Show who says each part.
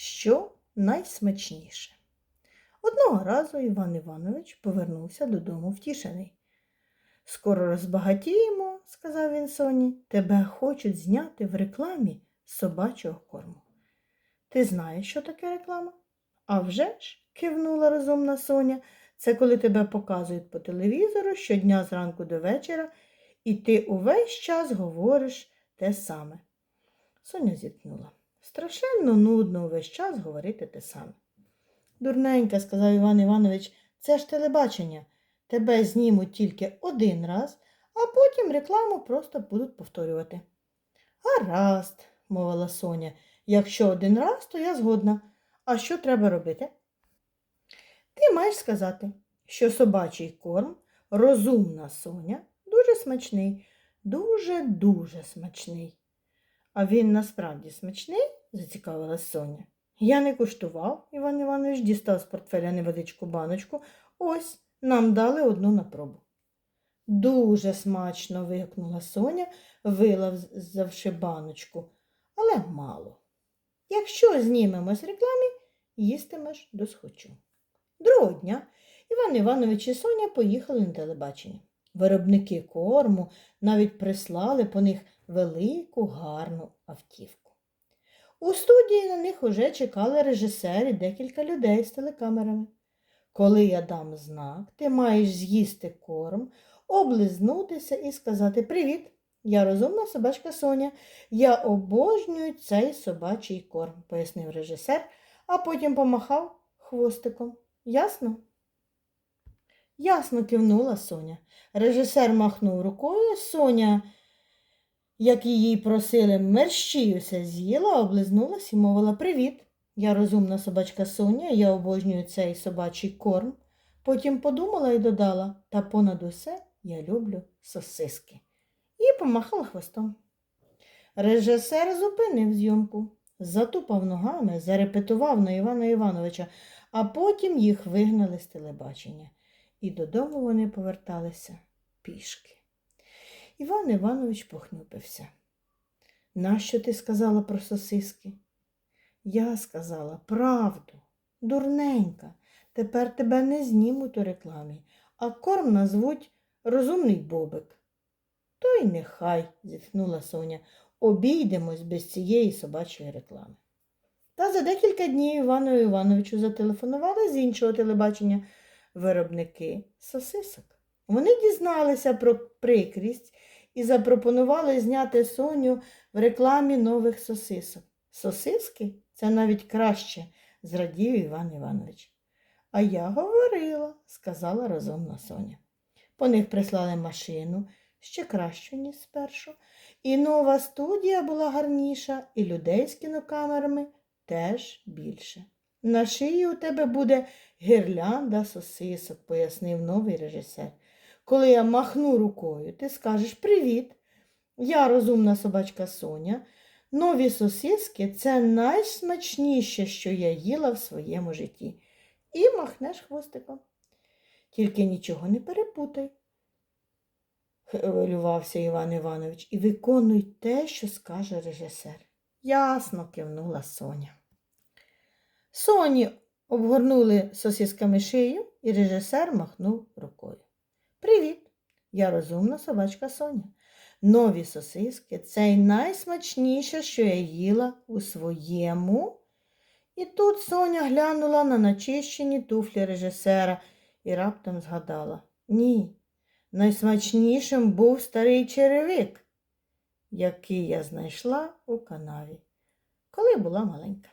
Speaker 1: що найсмачніше. Одного разу Іван Іванович повернувся додому втішений. Скоро розбагатіємо, сказав він Соні, тебе хочуть зняти в рекламі собачого корму. Ти знаєш, що таке реклама? «А вже ж», – кивнула розумна Соня, це коли тебе показують по телевізору щодня зранку до вечора, і ти увесь час говориш те саме. Соня зітхнула. Страшенно нудно увесь час говорити те саме. Дурненька, сказав Іван Іванович, це ж телебачення. Тебе знімуть тільки один раз, а потім рекламу просто будуть повторювати. Гаразд, мовила Соня. Якщо один раз, то я згодна. А що треба робити? Ти маєш сказати, що собачий корм, розумна Соня, дуже смачний, дуже-дуже смачний. А він насправді смачний? зацікавилась Соня. Я не куштував, Іван Іванович дістав з портфеля невеличку баночку. Ось нам дали одну на пробу. Дуже смачно. вигукнула Соня, вилавзавши баночку, але мало. Якщо знімемось рекламі, їстимеш досхочу. Другого дня Іван Іванович і Соня поїхали на телебачення. Виробники корму навіть прислали по них велику гарну автівку. У студії на них уже чекали режисери декілька людей з телекамерами. Коли я дам знак, ти маєш з'їсти корм, облизнутися і сказати Привіт! Я розумна собачка Соня. Я обожнюю цей собачий корм, пояснив режисер, а потім помахав хвостиком. Ясно? Ясно кивнула Соня. Режисер махнув рукою, Соня, як її просили, мерщіюся з'їла, облизнулась і мовила Привіт. Я розумна собачка Соня, я обожнюю цей собачий корм. Потім подумала і додала, та понад усе я люблю сосиски. І помахала хвостом. Режисер зупинив зйомку, затупав ногами, зарепетував на Івана Івановича, а потім їх вигнали з телебачення. І додому вони поверталися пішки. Іван Іванович похнюпився. Нащо ти сказала про сосиски? Я сказала правду, дурненька. Тепер тебе не знімуть у рекламі, а корм назвуть розумний бобик. То й нехай, зітхнула Соня, обійдемось без цієї собачої реклами. Та за декілька днів Івану Івановичу зателефонували з іншого телебачення виробники сосисок. Вони дізналися про прикрість і запропонували зняти Соню в рекламі нових сосисок. Сосиски це навіть краще, зрадів Іван Іванович. А я говорила, сказала розумна Соня. По них прислали машину ще кращу, ніж спершу. І нова студія була гарніша, і людей з кінокамерами теж більше. На шиї у тебе буде гірлянда сосисок, пояснив новий режисер. Коли я махну рукою, ти скажеш Привіт. Я розумна собачка Соня. Нові сосиски це найсмачніше, що я їла в своєму житті. І махнеш хвостиком. Тільки нічого не перепутай, хвилювався Іван Іванович, і виконуй те, що скаже режисер. Ясно, кивнула Соня. Соні обгорнули сосисками шию, і режисер махнув рукою. Привіт! Я розумна собачка Соня. Нові сосиски це найсмачніше, що я їла у своєму. І тут Соня глянула на начищені туфлі режисера і раптом згадала ні, найсмачнішим був старий черевик, який я знайшла у канаві, коли була маленька.